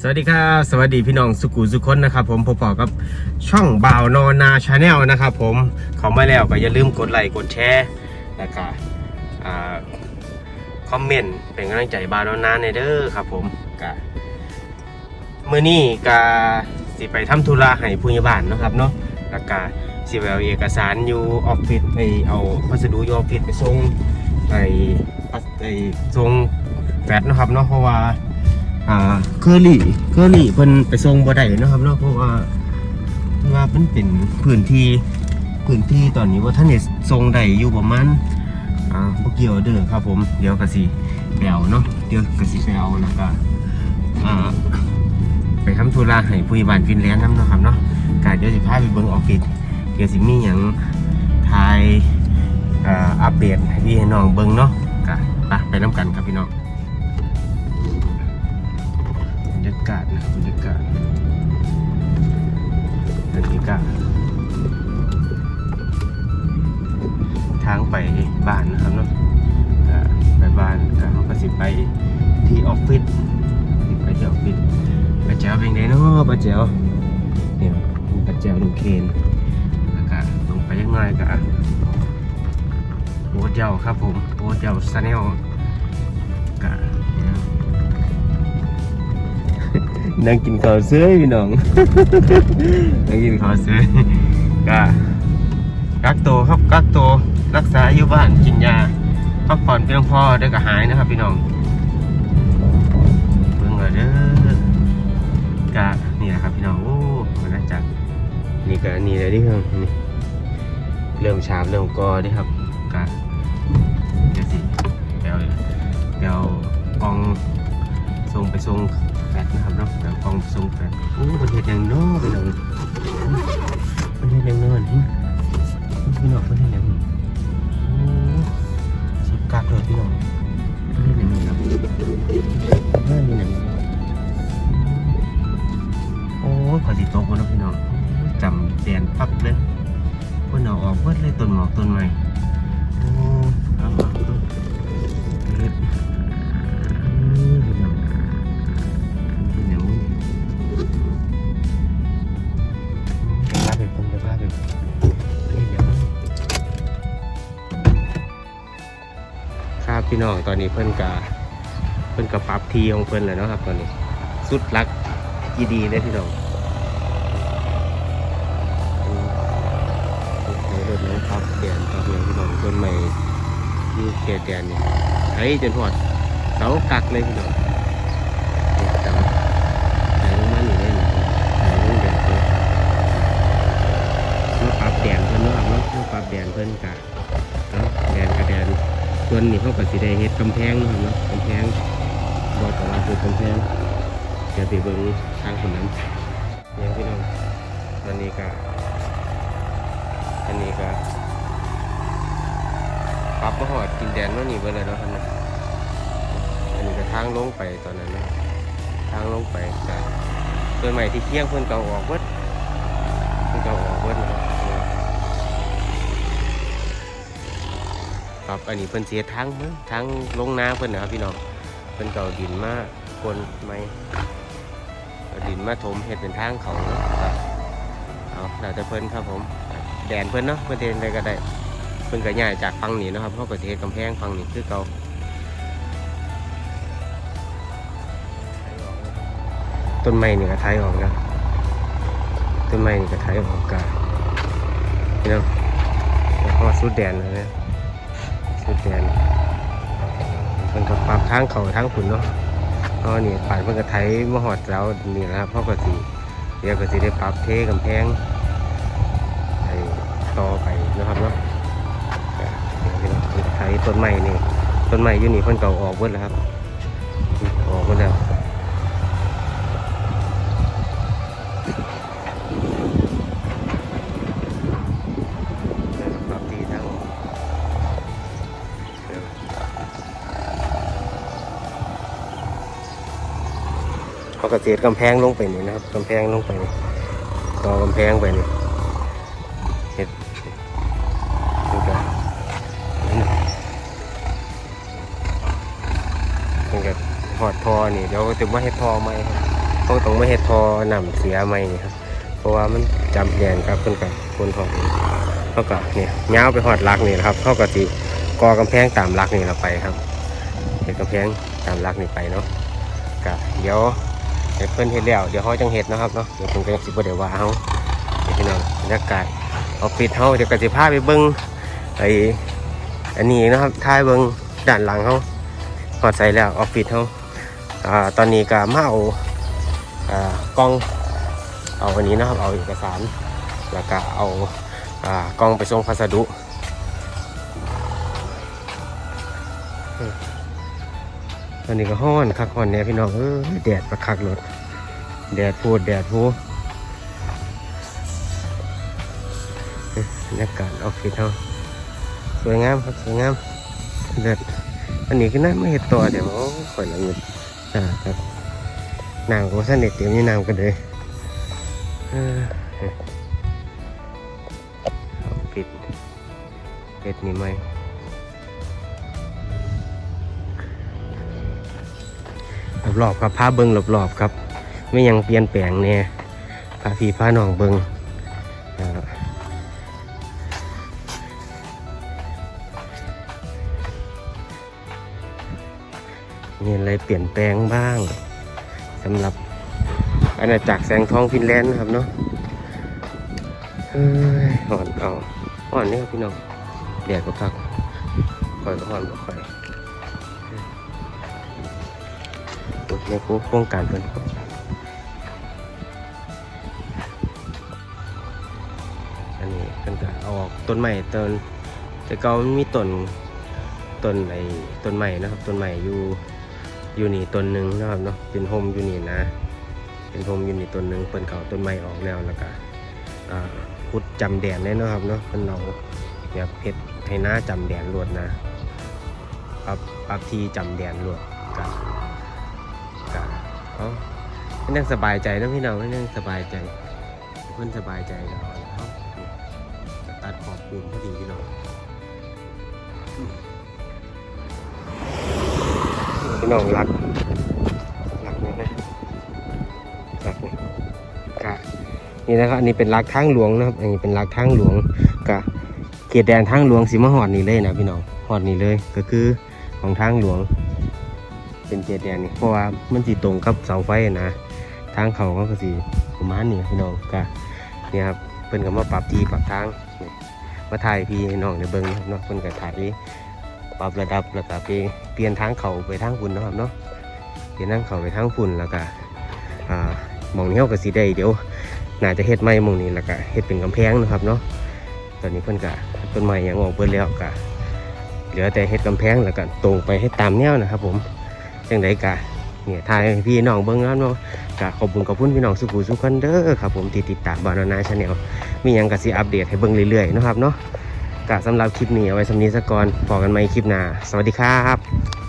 สวัสดีครับสวัสดีพี่น้องสุกูสุคนนะครับผมพบกับช่องบ่าวนอนนาชาแนลนะครับผมเขามาแล้วก็อย่าลืมกดไลค์กดแชร์แล้วก็คอมเมนต์เป็นกำลังใจบ่าวนอนนาในเด้อครับผมก็มื้อนี้ก็สิไปทำธุระให้ผู้ใหญ่บ้านนะครับเนาะแล้วก็สิไปเอาเอกสารอยู่ออฟฟิศไปเอาพัสดุอยู่ออฟฟิศไปส่งไปไปส่งแฟดนะครับเนาะเพราะว่า เคอรี่เคอรี่เพิ่นไปส่งบ่ได้นะครับเนาะเพราะว่าว่ามันเป็นพื้นที่พื้นที่ตอนนี้ว่าท่านเนี่ยส่งได้อยู่ประมาณอ่าบ่เกี่ยวเด้อครับผมเดี๋ยวก็สิไปเอาเนาะเดี๋ยวก็สิไปเอาแล้วก็อ่าไปทำธุระให้ผู้ใหญ่บ้านฟินแลนด์นำเนาะครับเนาะก็เดี๋ยวสิพาไปเบิ่งออฟฟิศเดี๋ยวสิมีหยังทายอ่าอัปเดตให้พี่ให้น้องเบิ่งเนาะก็ไปไปนํกันครับพี่น้องากาศนะบรรยากาศบรรยากาศทางไปบ้านนะครับเนาะไปบ้านก็เขาก็สิไปที่ออฟฟิศไปที่ออฟฟิศป้าแจ๋วเป็นไงเนาะป้าแจ๋วเนี่ยป้าแจ๋วลุงเคนแล้วก็ลงไปยังไงก็โบ๊ทเจ้าครับผมโบ๊ทเจ้าซาแนลก็ นั่งกินข้าวเสื้อพี่น้อง นั่งกินข้าวเสื้อก็กักตัวครับกักตัวรักษาอยู่บ้านกินยาพักผ่อนเพียงพอเดี๋ยวก็หายนะครับ พี่น้องเบิ่งเอาเด้อกะนี่แหละครับพี่น้องโอ้มันน่าจัดนี่ก็นี่เลยที่ครับนี่เริ่มฉาบเริ่มกอเดิครับกะเดี๋ยวสิเดี๋ยวเดี๋ยวกองส่งไปส่ง ดนะครับเนาะเดี๋ยวกองทรงแฟดโอ้ประเทศยังโน้ไปหน่อยประเทศยังโน้นพี่น้องประเทศยังโอ้สุดกักเลยพี่น้องประเทศยังครับเฮ้ยยังโอ้ขอสิโตกันนาะพี่น้องจำแดนปั๊บเลยคนเอาออกเบิดเลยต้นหมอกต้นใหม่ น้องตอนนี้เพิ่นกะเพิ่นกะปรับทีของเพิ่นเลยเนาะครับตอนนี้ สุดรักยีดีเลยพี่น้องอืมโอ้โหรถน้องพับแดนครับเนี่ยพี่น้องต้นใหม่ยูเขตแดนเนี่ยไอ้จนหอดเสากักเลยพี่น้องเนี่ยเสาหายลงมาอยู่ได้นะหายลงแดดเลยมาปรับแดนเพิ่นเนาะครับเนาะปรับแดนเพิ่นกะ ส่วนนี้เขาก็สิได้เฮ็ดกำแพงนะครับเนาะกำแพงบอกกับว่าคือกำแพงเดี๋ยวไปเบิ่งทางคนนั้นเนี่ยพี่น้องอันนี้ก็อันนี้ก็ปรับมาหอดกินแดนเนานี่เบิ่งเลยเนาะครับเนะอันนี้ก็ทางลงไปตอนนั้นนะทางลงไปก็ต้นใหม่ที่เคียงเพิ่นเก่าออกเบิดเพิ่นเก่าออกเบิดนะครับ ครับอันนี้เพิ่นเสียทางมั้งทางลงน้าเพิ่นนะครับพี่น้องเพิ่นเก่าดินมาคนไม่เอาดินมาถมเฮ็ดเป็นทางเขาเนาะครับเอาแล้วแต่เพิ่นครับผมแดนเพิ่นเนาะเพิ่นเทนได้ก็ได้เพิ่นก็ย้ายจากฝั่งนี้นะครับเพราะประเทศกำแพงฝั่งนี้คือเก่าต้นไม้นี่ก็ไทยออกนะต้นไม้นี่ก็ไทยออกกาพี่น้องแล้วก็สุดแดนเลยนะ สุดแดนมันก็ปรับทางเขาทางขุนเนาะเพราะนี่ป่านมันก็ไทยมหอดแล้วนี่แหละครับเพราะก็สิเดี๋ยวก็สิได้ปรับเทกำแพงไอ้ต่อไปนะครับเนาะก็พี่น้องมันก็ไทยต้นไม้นี่ต้นไม้อยู่นี่เพิ่นเก่าออกเบิดแล้วครับ เขากระเจียดกำแพงลงไปนี่นะครับกำแพงลงไปนี่ต่อกำแพงไปนี่เห็ดนี่ก็นี่นะนี่ก็หอดทอนี่เดี๋ยวจะมาเห็ดทอไหมครับต้องม่เฮ็ดทอน้ำเสียใหมนี่ครับ เพราะว่ามันจำแดนครับเพิ่นกับคนทองเขาก็เนี่ยย้าวไปหอดลักนี่นะครับเขาก็สิก่อกำแพงตามลักนี่เราไปครับเฮ็ดกำแพงตามลักนี่ไปเนาะก็เดี๋ยว ให้เพิ่นเฮ็ดแล้วเดี๋ยวเขาจังเฮ็ดนะครับเนาะเดี๋ยวเพิ่นก็สิบ่ได้ว่าเฮานี่พี่น้องบรรยากาศออฟฟิศเฮาเดี๋ยวก็สิพาไปเบิ่งไออันนี้นะครับท้ายเบิ่งด้านหลังเฮาฮอดใส่แล้วออฟฟิศเฮาอ่าตอนนี้ก็มาเอาอ่ากล้องเอาวันนี้นะครับเอาเอกสารแล้วก็เอาอ่ากล้องไปส่งพัสดุ ตอนนี้ก็ห้อนคักห้อนเนี่ยพี่น้องเออแดดประคักรถแดดพูดแดดพูดบรรยากาศออฟฟิศเขาสวยงามครับสวยงามเลิศอันนี้ก็น่าไม่เห็นตัวเดี๋ยวโอ้ข่อยละเงินอ่าครับนางก็สนิทเตรียมนี่นางกันเลยเออเอาปิดปิดนี่ไหม รอบๆครับพาเบิงรอบๆครับ ไม่ยังเปลี่ยนแปลงเนี่ยพาพี่พาน้องเบิงอ่ามีอะไรเปลี่ยนแปลงบ้างสำหรับอาณาจักรแสงทองฟินแลนด์ครับเนาะเฮ้ยห่อนเอาห่อนนี่ครับพี่น้องแดดก็พักคอยก็ห่อนก็คอย ในโครงการเพิ่นอันนี้เพิ่นก็เอาออกต้นใหม่ต้นแต่เก่ามันมีต้นต้นไอ้ต้นใหม่นะครับต้นใหม่อยู่อยู่นี่ต้นหนึ่งนะครับเนาะเป็นโฮมอยู่นี่นะ เป็นพรมอยู่นี่ต้นหนึ่งเปิ้นเขาต้นไม้ออกแล้วแล้วก็อ่าพุดจำแดนเลยเนะครับเนาะเพิ่นเอาแบบเพชรให้หน้าจำแดนรวดนะปรับปรับที่จำแดนรวดกะกะ เอาให้นั่งสบายใจนะพี่น้องให้นั่งสบายใจเพิ่อนสบายใจแล้วเอาแล้วนี่ก็ตัดขอบปูนพอดีพี่น้องพี่น้องรักรักนี่นะรับกะนี่นะครับอันนี้เป็นรักทางหลวงนะครับ อันนี้เป็นรักทางหลวงกะเขตแดนทางหลวงสิมหอดนี่เลยนะพี่น้องหอดนี่เลยก็คือของทางหลวง เป็นเขตแดนนี่เพราะว่ามันสีตรงกับเสาไฟนะทางเขาก็สีประมาณนี้พี่น้องกะเนี่ยครับเพิ่นก็มาปรับที่ปรับทางมาถ่ายพี่น้องในเบิ้งนะครับเนาะเพิ่นก็ถ่ายปรับระดับแล้วก็ไปเปลี่ยนทางเขาไปทางฝุ่นนะครับเนาะเปลี่ยนทางเขาไปทางฝุ่นแล้วก็อ่ามองนี้เขาก็สีได้เดี๋ยวน่าจะเฮ็ดไม้มองนี้แล้วก็เฮ็ดเป็นกำแพงนะครับเนาะตอนนี้เพิ่นก็ต้นไม้ยังออกเบิดแล้วก็เหลือแต่เฮ็ดกำแพงแล้วก็ตรงไปให้ตามแนวนะครับผม จังไดกะเนี่ยทายพี่น้องเบิ้งแล้วเนาะก็ขอบคุณขอบคุณพี่น้องสุขุสุขันเด้อครับผมติดติดตามบานานาชาแนลมียังกะสิอัปเดตให้เบิ้งเรื่อยๆนะครับเนาะก็สำหรับคลิปนี้เอาไว้สำนีสะก่อนพอกันใหม่คลิปหน้าสวัสดีครับ